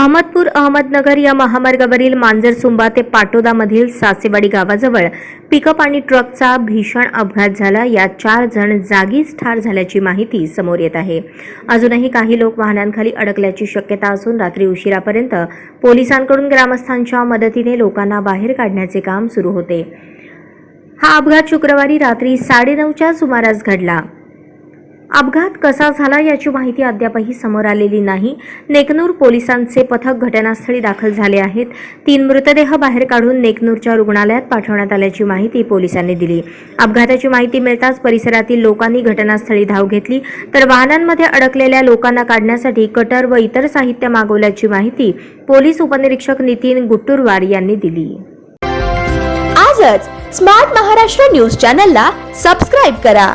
अहमदपूर अहमदनगर या महामार्गावरील मांजरसुंबा ते पाटोदामधील सासेवाडी गावाजवळ पिकअप आणि ट्रकचा भीषण अपघात झाला. यात चार जण जागीच ठार झाल्याची माहिती समोर येत आहे. अजूनही काही लोक वाहनांखाली अडकल्याची शक्यता असून रात्री उशिरापर्यंत पोलिसांकडून ग्रामस्थांच्या मदतीने लोकांना बाहेर काढण्याचे काम सुरू होते. हा अपघात शुक्रवारी रात्री साडेनऊच्या सुमारास घडला. अपघात कसा झाला याची माहिती अद्यापही समोर आलेली नाही. नेकनूर पोलिसांचे पथक घटनास्थळी दाखल झाले आहेत. तीन मृतदेह बाहेर काढून नेकनूरच्या रुग्णालयात पाठवण्यात आल्याची माहिती पोलिसांनी दिली. अपघाताची माहिती मिळताच परिसरातील लोकांनी घटनास्थळी धाव घेतली. तर वाहनांमध्ये अडकलेल्या लोकांना काढण्यासाठी कटर व इतर साहित्य मागवल्याची माहिती पोलीस उपनिरीक्षक नितीन गुट्टूरवार यांनी दिली. आजच स्मार्ट महाराष्ट्र न्यूज चॅनलला सबस्क्राईब करा.